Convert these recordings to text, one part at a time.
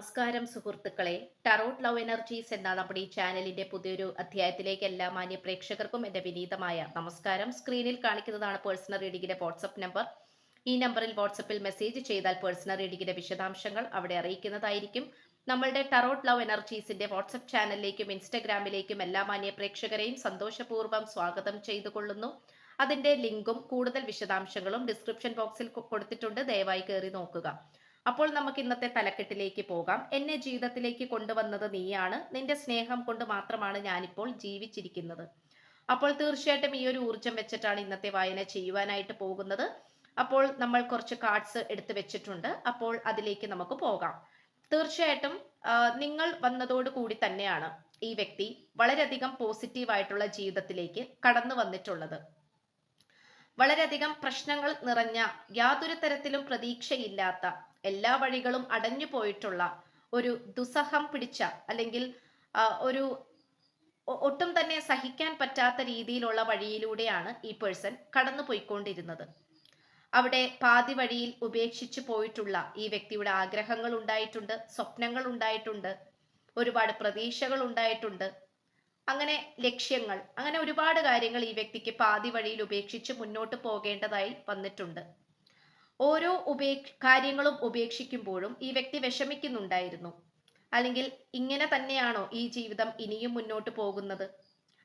നമസ്കാരം സുഹൃത്തുക്കളെ. Tarot love energies എന്ന നമ്മുടെ ഈ ചാനലിന്റെ പുതിയൊരു അധ്യായത്തിലേക്ക് എല്ലാ മാന്യ പ്രേക്ഷകർക്കും എന്റെ വിനീതമായ നമസ്കാരം. സ്ക്രീനിൽ കാണിക്കുന്നതാണ് പേഴ്സണൽ റീഡിംഗിന്റെ വാട്സപ്പ് നമ്പർ ഈ നമ്പറിൽ വാട്സപ്പിൽ മെസ്സേജ് ചെയ്താൽ പേഴ്സണൽ റീഡിംഗിന്റെ വിശദാംശങ്ങൾ അവിടെ അറിയിക്കുന്നതായിരിക്കും. നമ്മളുടെ ടറോട്ട് ലവ് എനർജീസിന്റെ വാട്സപ്പ് ചാനലിലേക്കും ഇൻസ്റ്റഗ്രാമിലേക്കും എല്ലാ മാന്യ പ്രേക്ഷകരെയും സന്തോഷപൂർവം സ്വാഗതം ചെയ്തുകൊള്ളുന്നു. അതിന്റെ ലിങ്കും കൂടുതൽ വിശദാംശങ്ങളും ഡിസ്ക്രിപ്ഷൻ ബോക്സിൽ കൊടുത്തിട്ടുണ്ട്. ദയവായി കയറി നോക്കുക. അപ്പോൾ നമുക്ക് ഇന്നത്തെ തലക്കെട്ടിലേക്ക് പോകാം. എന്നെ ജീവിതത്തിലേക്ക് കൊണ്ടുവന്നത് നീയാണ്. നിന്റെ സ്നേഹം കൊണ്ട് മാത്രമാണ് ഞാനിപ്പോൾ ജീവിച്ചിരിക്കുന്നത്. അപ്പോൾ തീർച്ചയായിട്ടും ഈ ഒരു ഊർജം വെച്ചിട്ടാണ് ഇന്നത്തെ വായന ചെയ്യുവാനായിട്ട് പോകുന്നത്. അപ്പോൾ നമ്മൾ കുറച്ച് കാർഡ്സ് എടുത്തു വെച്ചിട്ടുണ്ട്. അപ്പോൾ അതിലേക്ക് നമുക്ക് പോകാം. തീർച്ചയായിട്ടും നിങ്ങൾ വന്നതോട് കൂടി തന്നെയാണ് ഈ വ്യക്തി വളരെയധികം പോസിറ്റീവ് ആയിട്ടുള്ള ജീവിതത്തിലേക്ക് കടന്നു വന്നിട്ടുള്ളത്. വളരെയധികം പ്രശ്നങ്ങൾ നിറഞ്ഞ യാതൊരു തരത്തിലും പ്രതീക്ഷയില്ലാത്ത എല്ലാ വഴികളും അടഞ്ഞു പോയിട്ടുള്ള ഒരു ദുസ്സഹം പിടിച്ച അല്ലെങ്കിൽ ഒരു ഒട്ടും തന്നെ സഹിക്കാൻ പറ്റാത്ത രീതിയിലുള്ള വഴിയിലൂടെയാണ് ഈ പേഴ്സൺ കടന്നു പോയിക്കൊണ്ടിരുന്നത് അവിടെ പാതി വഴിയിൽ ഉപേക്ഷിച്ചു പോയിട്ടുള്ള ഈ വ്യക്തിയുടെ ആഗ്രഹങ്ങൾ ഉണ്ടായിട്ടുണ്ട് സ്വപ്നങ്ങൾ ഉണ്ടായിട്ടുണ്ട് ഒരുപാട് പ്രതീക്ഷകൾ ഉണ്ടായിട്ടുണ്ട്. അങ്ങനെ ലക്ഷ്യങ്ങൾ അങ്ങനെ ഒരുപാട് കാര്യങ്ങൾ ഈ വ്യക്തിക്ക് പാതി വഴിയിൽ ഉപേക്ഷിച്ച് മുന്നോട്ട് പോകേണ്ടതായി വന്നിട്ടുണ്ട്. ഓരോ ഉപേ കാര്യങ്ങളും ഉപേക്ഷിക്കുമ്പോഴും ഈ വ്യക്തി വിഷമിക്കുന്നുണ്ടായിരുന്നു. അല്ലെങ്കിൽ ഇങ്ങനെ തന്നെയാണോ ഈ ജീവിതം ഇനിയും മുന്നോട്ട് പോകുന്നത്?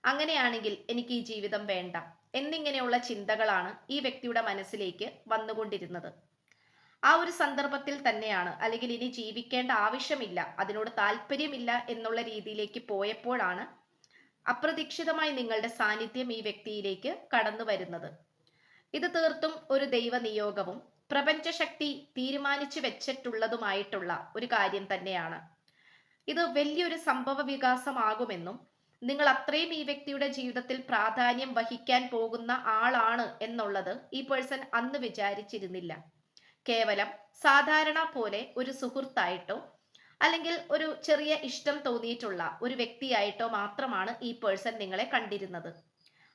അങ്ങനെയാണെങ്കിൽ എനിക്ക് ഈ ജീവിതം വേണ്ട. എന്നിങ്ങനെയുള്ള ചിന്തകളാണ് ഈ വ്യക്തിയുടെ മനസ്സിലേക്ക് വന്നുകൊണ്ടിരുന്നത്. ആ ഒരു സന്ദർഭത്തിൽ തന്നെയാണ്. അല്ലെങ്കിൽ ഇനി ജീവിക്കേണ്ട ആവശ്യമില്ല. അതിനോട് താല്പര്യമില്ല എന്നുള്ള രീതിയിലേക്ക് പോയപ്പോഴാണ് അപ്രതീക്ഷിതമായി നിങ്ങളുടെ സാന്നിധ്യം ഈ വ്യക്തിയിലേക്ക് കടന്നു വരുന്നത് ഇത് തീർത്തും ഒരു ദൈവ നിയോഗവും പ്രപഞ്ചശക്തി തീരുമാനിച്ചു വെച്ചിട്ടുള്ളതുമായിട്ടുള്ള ഒരു കാര്യം തന്നെയാണ്. ഇത് വലിയൊരു സംഭവ വികാസമാകുമെന്നും നിങ്ങൾ അത്രയും ഈ വ്യക്തിയുടെ ജീവിതത്തിൽ പ്രാധാന്യം വഹിക്കാൻ പോകുന്ന ആളാണ് എന്നുള്ളത് ഈ പേഴ്സൺ അന്ന് വിചാരിച്ചിരുന്നില്ല. കേവലം സാധാരണ പോലെ ഒരു സുഹൃത്തായിട്ടോ അല്ലെങ്കിൽ ഒരു ചെറിയ ഇഷ്ടം തോന്നിയിട്ടുള്ള ഒരു വ്യക്തിയായിട്ടോ മാത്രമാണ് ഈ പേഴ്സൺ നിങ്ങളെ കണ്ടിരുന്നത്.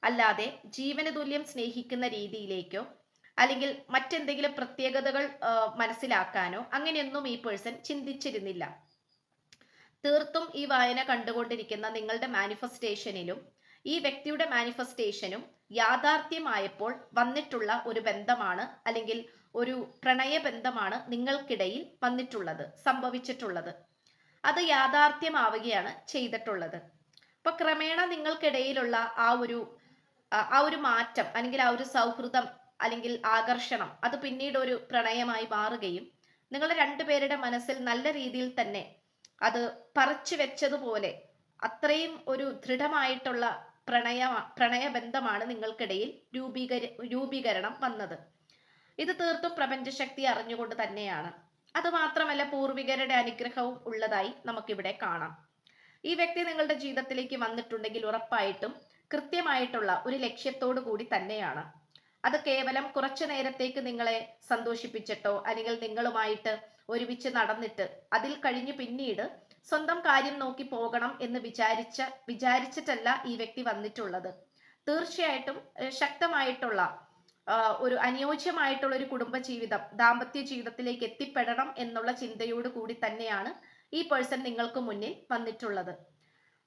അല്ലാതെ ജീവന തുല്യം സ്നേഹിക്കുന്ന രീതിയിലേക്കോ അല്ലെങ്കിൽ മറ്റെന്തെങ്കിലും പ്രത്യേകതകൾ മനസ്സിലാക്കാനോ അങ്ങനെയൊന്നും ഈ പേഴ്സൺ ചിന്തിച്ചിരുന്നില്ല. തീർത്തും ഈ വായന കണ്ടുകൊണ്ടിരിക്കുന്ന നിങ്ങളുടെ മാനിഫെസ്റ്റേഷനിലും ഈ വ്യക്തിയുടെ മാനിഫെസ്റ്റേഷനും യാഥാർത്ഥ്യമായപ്പോൾ വന്നിട്ടുള്ള ഒരു ബന്ധമാണ് അല്ലെങ്കിൽ ഒരു പ്രണയബന്ധമാണ് നിങ്ങൾക്കിടയിൽ വന്നിട്ടുള്ളത് സംഭവിച്ചിട്ടുള്ളത്. അത് യാഥാർത്ഥ്യമാവുകയാണ് ചെയ്തിട്ടുള്ളത്. അപ്പൊ ക്രമേണ നിങ്ങൾക്കിടയിലുള്ള ആ ഒരു ആ ഒരു മാറ്റം അല്ലെങ്കിൽ ആ ഒരു സൗഹൃദം അല്ലെങ്കിൽ ആകർഷണം അത് പിന്നീട് ഒരു പ്രണയമായി മാറുകയും നിങ്ങൾ രണ്ടുപേരുടെ മനസ്സിൽ നല്ല രീതിയിൽ തന്നെ അത് പറിച്ചു വെച്ചതുപോലെ അത്രയും ഒരു ദൃഢമായിട്ടുള്ള പ്രണയ പ്രണയബന്ധമാണ് നിങ്ങൾക്കിടയിൽ രൂപീകര രൂപീകരണം വന്നത്. ഇത് തീർത്തും പ്രപഞ്ചശക്തി അറിഞ്ഞുകൊണ്ട് തന്നെയാണ്. അത് മാത്രമല്ല പൂർവികരുടെ അനുഗ്രഹവും ഉള്ളതായി നമുക്കിവിടെ കാണാം. ഈ വ്യക്തി നിങ്ങളുടെ ജീവിതത്തിലേക്ക് വന്നിട്ടുണ്ടെങ്കിൽ ഉറപ്പായിട്ടും കൃത്യമായിട്ടുള്ള ഒരു ലക്ഷ്യത്തോടു കൂടി തന്നെയാണ്. അത് കേവലം കുറച്ചു നേരത്തേക്ക് നിങ്ങളെ സന്തോഷിപ്പിച്ചിട്ടോ അല്ലെങ്കിൽ നിങ്ങളുമായിട്ട് ഒരുമിച്ച് നടന്നിട്ട് അതിൽ കഴിഞ്ഞ് പിന്നീട് സ്വന്തം കാര്യം നോക്കി പോകണം എന്ന് വിചാരിച്ച വിചാരിച്ചിട്ടല്ല ഈ വ്യക്തി വന്നിട്ടുള്ളത്. തീർച്ചയായിട്ടും ശക്തമായിട്ടുള്ള ഒരു അനുയോജ്യമായിട്ടുള്ള ഒരു കുടുംബ ജീവിതം ദാമ്പത്യ ജീവിതത്തിലേക്ക് എത്തിപ്പെടണം എന്നുള്ള ചിന്തയോട് കൂടി തന്നെയാണ് ഈ പേഴ്സൺ നിങ്ങൾക്ക് മുന്നിൽ വന്നിട്ടുള്ളത്.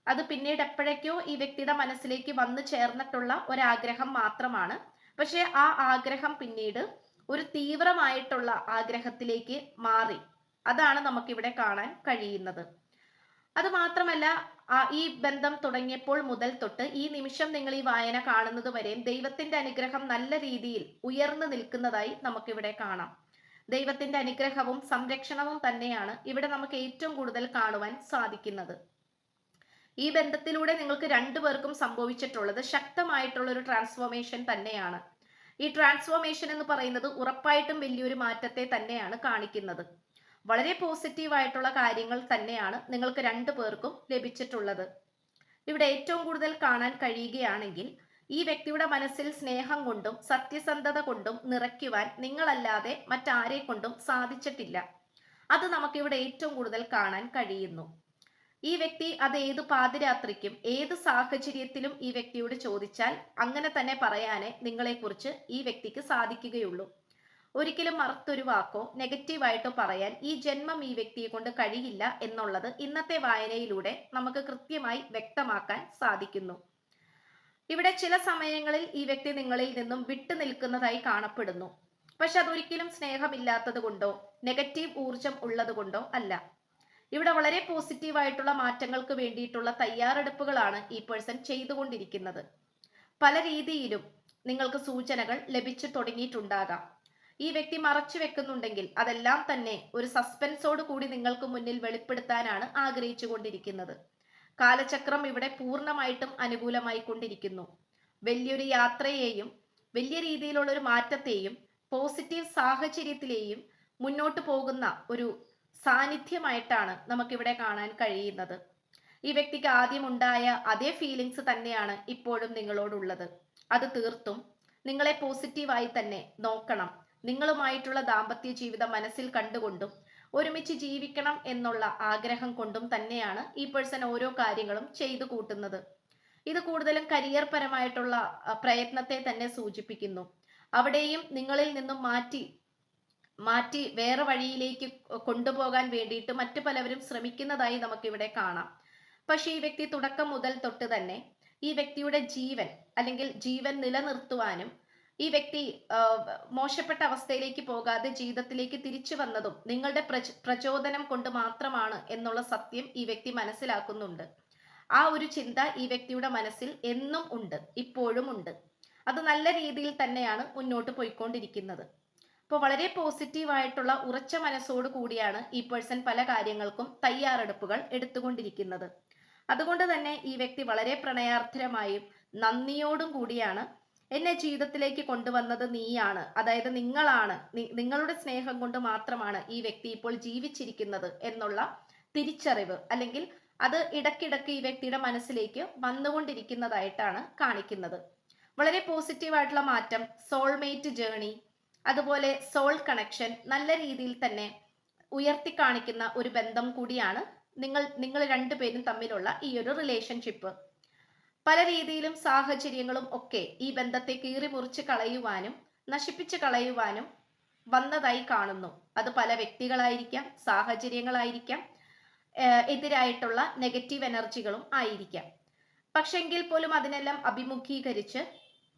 അത് പിന്നീട് എപ്പോഴേക്കോ ഈ വ്യക്തിയുടെ മനസ്സിലേക്ക് വന്നു ചേർന്നിട്ടുള്ള ഒരാഗ്രഹം മാത്രമാണ് പക്ഷെ ആ ആഗ്രഹം പിന്നീട് ഒരു തീവ്രമായിട്ടുള്ള ആഗ്രഹത്തിലേക്ക് മാറി. അതാണ് നമുക്കിവിടെ കാണാൻ കഴിയുന്നത്. അത് മാത്രമല്ല ഈ ബന്ധം തുടങ്ങിയപ്പോൾ മുതൽ തൊട്ട് ഈ നിമിഷം നിങ്ങൾ ഈ വായന കാണുന്നത് വരെയും ദൈവത്തിന്റെ അനുഗ്രഹം നല്ല രീതിയിൽ ഉയർന്നു നിൽക്കുന്നതായി നമുക്കിവിടെ കാണാം. ദൈവത്തിന്റെ അനുഗ്രഹവും സംരക്ഷണവും തന്നെയാണ് ഇവിടെ നമുക്ക് ഏറ്റവും കൂടുതൽ കാണുവാൻ സാധിക്കുന്നത്. ഈ ബന്ധത്തിലൂടെ നിങ്ങൾക്ക് രണ്ടുപേർക്കും സംഭവിച്ചിട്ടുള്ളത് ശക്തമായിട്ടുള്ള ഒരു ട്രാൻസ്ഫോർമേഷൻ തന്നെയാണ്. ഈ ട്രാൻസ്ഫോർമേഷൻ എന്ന് പറയുന്നത് ഉറപ്പായിട്ടും വലിയൊരു മാറ്റത്തെ തന്നെയാണ് കാണിക്കുന്നത്. വളരെ പോസിറ്റീവ് ആയിട്ടുള്ള കാര്യങ്ങൾ തന്നെയാണ് നിങ്ങൾക്ക് രണ്ടു പേർക്കും ലഭിച്ചിട്ടുള്ളത്. ഇവിടെ ഏറ്റവും കൂടുതൽ കാണാൻ കഴിയുകയാണെങ്കിൽ ഈ വ്യക്തിയുടെ മനസ്സിൽ സ്നേഹം കൊണ്ടും സത്യസന്ധത കൊണ്ടും നിറയ്ക്കുവാൻ നിങ്ങളല്ലാതെ മറ്റാരെ കൊണ്ടും സാധിച്ചിട്ടില്ല. അത് നമുക്കിവിടെ ഏറ്റവും കൂടുതൽ കാണാൻ കഴിയുന്നു. ഈ വ്യക്തി അത് ഏത് പാതിരാത്രിക്കും ഏത് സാഹചര്യത്തിലും ഈ വ്യക്തിയോട് ചോദിച്ചാൽ അങ്ങനെ തന്നെ പറയാനേ നിങ്ങളെക്കുറിച്ച് ഈ വ്യക്തിക്ക് സാധിക്കുകയുള്ളൂ. ഒരിക്കലും മറുത്തൊരു വാക്കോ നെഗറ്റീവായിട്ടോ പറയാൻ ഈ ജന്മം ഈ വ്യക്തിയെ കൊണ്ട് കഴിയില്ല എന്നുള്ളത് ഇന്നത്തെ വായനയിലൂടെ നമുക്ക് കൃത്യമായി വ്യക്തമാക്കാൻ സാധിക്കുന്നു. ഇവിടെ ചില സമയങ്ങളിൽ ഈ വ്യക്തി നിങ്ങളിൽ നിന്നും വിട്ടു നിൽക്കുന്നതായി കാണപ്പെടുന്നു. പക്ഷെ അതൊരിക്കലും സ്നേഹമില്ലാത്തത് കൊണ്ടോ നെഗറ്റീവ് ഊർജം ഉള്ളത് കൊണ്ടോ അല്ല. ഇവിടെ വളരെ പോസിറ്റീവായിട്ടുള്ള മാറ്റങ്ങൾക്ക് വേണ്ടിയിട്ടുള്ള തയ്യാറെടുപ്പുകളാണ് ഈ പേഴ്സൺ ചെയ്തുകൊണ്ടിരിക്കുന്നത്. പല രീതിയിലും നിങ്ങൾക്ക് സൂചനകൾ ലഭിച്ചു തുടങ്ങിയിട്ടുണ്ടാകാം. ഈ വ്യക്തി മറച്ചു വെക്കുന്നുണ്ടെങ്കിൽ അതെല്ലാം തന്നെ ഒരു സസ്പെൻസോട് കൂടി നിങ്ങൾക്ക് മുന്നിൽ വെളിപ്പെടുത്താനാണ് ആഗ്രഹിച്ചു കൊണ്ടിരിക്കുന്നത് കാലചക്രം ഇവിടെ പൂർണമായിട്ടും അനുകൂലമായി കൊണ്ടിരിക്കുന്നു വലിയൊരു യാത്രയെയും വലിയ രീതിയിലുള്ള ഒരു മാറ്റത്തെയും പോസിറ്റീവ് സാഹചര്യത്തിലെയും മുന്നോട്ട് പോകുന്ന ഒരു സാന്നിധ്യമായിട്ടാണ് നമുക്കിവിടെ കാണാൻ കഴിയുന്നത്. ഈ വ്യക്തിക്ക് ആദ്യം ഉണ്ടായ അതേ ഫീലിങ്സ് തന്നെയാണ് ഇപ്പോഴും നിങ്ങളോടുള്ളത്. അത് തീർത്തും നിങ്ങളെ പോസിറ്റീവായി തന്നെ നോക്കണം. നിങ്ങളുമായിട്ടുള്ള ദാമ്പത്യ ജീവിതം മനസ്സിൽ കണ്ടുകൊണ്ടും ഒരുമിച്ച് ജീവിക്കണം എന്നുള്ള ആഗ്രഹം കൊണ്ടും തന്നെയാണ് ഈ പേഴ്സൺ ഓരോ കാര്യങ്ങളും ചെയ്തു കൂട്ടുന്നത്. ഇത് കൂടുതലും കരിയർ പരമായിട്ടുള്ള പ്രയത്നത്തെ തന്നെ സൂചിപ്പിക്കുന്നു. അവിടെയും നിങ്ങളിൽ നിന്നും മാറ്റി മാറ്റി വേറെ വഴിയിലേക്ക് കൊണ്ടുപോകാൻ വേണ്ടിയിട്ട് മറ്റു പലവരും ശ്രമിക്കുന്നതായി നമുക്കിവിടെ കാണാം. പക്ഷെ ഈ വ്യക്തി തുടക്കം മുതൽ തൊട്ട് തന്നെ ഈ വ്യക്തിയുടെ ജീവൻ അല്ലെങ്കിൽ ജീവൻ നിലനിർത്തുവാനും ഈ വ്യക്തി മോശപ്പെട്ട അവസ്ഥയിലേക്ക് പോകാതെ ജീവിതത്തിലേക്ക് തിരിച്ചു വന്നതും നിങ്ങളുടെ പ്രചോദനം കൊണ്ട് മാത്രമാണ് എന്നുള്ള സത്യം ഈ വ്യക്തി മനസ്സിലാക്കുന്നുണ്ട്. ആ ഒരു ചിന്ത ഈ വ്യക്തിയുടെ മനസ്സിൽ എന്നും ഉണ്ട് ഇപ്പോഴും ഉണ്ട്. അത് നല്ല രീതിയിൽ തന്നെയാണ് മുന്നോട്ട് പോയിക്കൊണ്ടിരിക്കുന്നത്. അപ്പോൾ വളരെ പോസിറ്റീവായിട്ടുള്ള ഉറച്ച മനസ്സോട് കൂടിയാണ് ഈ പേഴ്സൺ പല കാര്യങ്ങൾക്കും തയ്യാറെടുപ്പുകൾ എടുത്തുകൊണ്ടിരിക്കുന്നത്. അതുകൊണ്ട് തന്നെ ഈ വ്യക്തി വളരെ പ്രണയാർത്ഥരമായും നന്ദിയോടും കൂടിയാണ് എന്നെ ജീവിതത്തിലേക്ക് കൊണ്ടുവന്നത് നീയാണ്. അതായത് നിങ്ങളാണ് നിങ്ങളുടെ സ്നേഹം കൊണ്ട് മാത്രമാണ് ഈ വ്യക്തി ഇപ്പോൾ ജീവിച്ചിരിക്കുന്നത് എന്നുള്ള തിരിച്ചറിവ് അല്ലെങ്കിൽ അത് ഇടക്കിടക്ക് ഈ വ്യക്തിയുടെ മനസ്സിലേക്ക് വന്നുകൊണ്ടിരിക്കുന്നതായിട്ടാണ് കാണിക്കുന്നത്. വളരെ പോസിറ്റീവായിട്ടുള്ള മാറ്റം സോൾമേറ്റ് ജേണി അതുപോലെ സോൾ കണക്ഷൻ നല്ല രീതിയിൽ തന്നെ ഉയർത്തി കാണിക്കുന്ന ഒരു ബന്ധം കൂടിയാണ് നിങ്ങൾ നിങ്ങൾ രണ്ടുപേരും തമ്മിലുള്ള ഈ ഒരു റിലേഷൻഷിപ്പ് പല രീതിയിലും സാഹചര്യങ്ങളും ഒക്കെ ഈ ബന്ധത്തെ കീറി മുറിച്ച് കളയുവാനും നശിപ്പിച്ച് കളയുവാനും വന്നതായി കാണുന്നു. അത് പല വ്യക്തികളായിരിക്കാം സാഹചര്യങ്ങളായിരിക്കാം എതിരായിട്ടുള്ള നെഗറ്റീവ് എനർജികളും ആയിരിക്കാം. പക്ഷെങ്കിൽ പോലും അതിനെല്ലാം അഭിമുഖീകരിച്ച്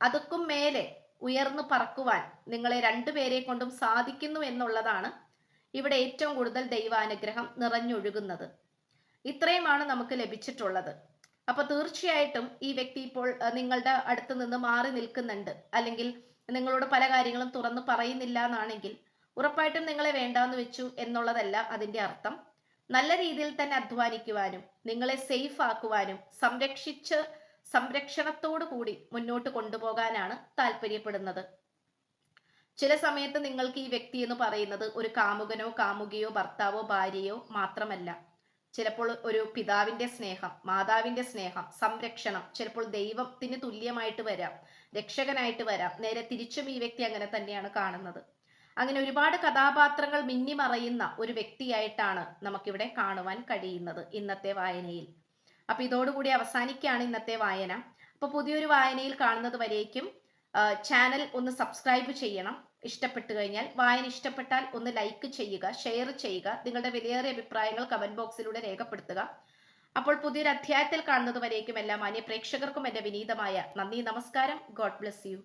അതൊക്കും മേലെ ഉയർന്നു പറക്കുവാൻ നിങ്ങളെ രണ്ടുപേരെ കൊണ്ടും സാധിക്കുന്നു എന്നുള്ളതാണ് ഇവിടെ ഏറ്റവും കൂടുതൽ ദൈവാനുഗ്രഹം നിറഞ്ഞൊഴുകുന്നത്. ഇത്രയുമാണ് നമുക്ക് ലഭിച്ചിട്ടുള്ളത്. അപ്പൊ തീർച്ചയായിട്ടും ഈ വ്യക്തി ഇപ്പോൾ നിങ്ങളുടെ അടുത്ത് നിന്ന് മാറി നിൽക്കുന്നുണ്ട്. അല്ലെങ്കിൽ നിങ്ങളോട് പല കാര്യങ്ങളും തുറന്നു പറയുന്നില്ല എന്നാണെങ്കിൽ ഉറപ്പായിട്ടും നിങ്ങളെ വേണ്ടാന്ന് വെച്ചു എന്നുള്ളതല്ല അതിന്റെ അർത്ഥം. നല്ല രീതിയിൽ തന്നെ അധ്വാനിക്കുവാനും നിങ്ങളെ സേഫ് ആക്കുവാനും സംരക്ഷിച്ച് സംരക്ഷണത്തോടു കൂടി മുന്നോട്ട് കൊണ്ടുപോകാനാണ് താല്പര്യപ്പെടുന്നത്. ചില സമയത്ത് നിങ്ങൾക്ക് ഈ വ്യക്തി എന്ന് പറയുന്നത് ഒരു കാമുകനോ കാമുകിയോ ഭർത്താവോ ഭാര്യയോ മാത്രമല്ല. ചിലപ്പോൾ ഒരു പിതാവിന്റെ സ്നേഹം മാതാവിന്റെ സ്നേഹം സംരക്ഷണം ചിലപ്പോൾ ദൈവത്തിന് തുല്യമായിട്ട് വരാം രക്ഷകനായിട്ട് വരാം. നേരെ തിരിച്ചും ഈ വ്യക്തി അങ്ങനെ തന്നെയാണ് കാണുന്നത്. അങ്ങനെ ഒരുപാട് കഥാപാത്രങ്ങൾ മിന്നിമറയുന്ന ഒരു വ്യക്തിയായിട്ടാണ് നമുക്കിവിടെ കാണുവാൻ കഴിയുന്നത് ഇന്നത്തെ വായനയിൽ. അപ്പൊ ഇതോടുകൂടി അവസാനിക്കുകയാണ് ഇന്നത്തെ വായന. അപ്പൊ പുതിയൊരു വായനയിൽ കാണുന്നത് വരേക്കും ചാനൽ ഒന്ന് സബ്സ്ക്രൈബ് ചെയ്യണം. ഇഷ്ടപ്പെട്ടു കഴിഞ്ഞാൽ വായന ഇഷ്ടപ്പെട്ടാൽ ഒന്ന് ലൈക്ക് ചെയ്യുക ഷെയർ ചെയ്യുക നിങ്ങളുടെ വിലയേറിയ അഭിപ്രായങ്ങൾ കമന്റ് ബോക്സിലൂടെ രേഖപ്പെടുത്തുക. അപ്പോൾ പുതിയൊരു അധ്യായത്തിൽ കാണുന്നത് വരേക്കും എല്ലാ മാന്യ പ്രേക്ഷകർക്കും എന്റെ വിനീതമായ നന്ദി നമസ്കാരം. God bless you.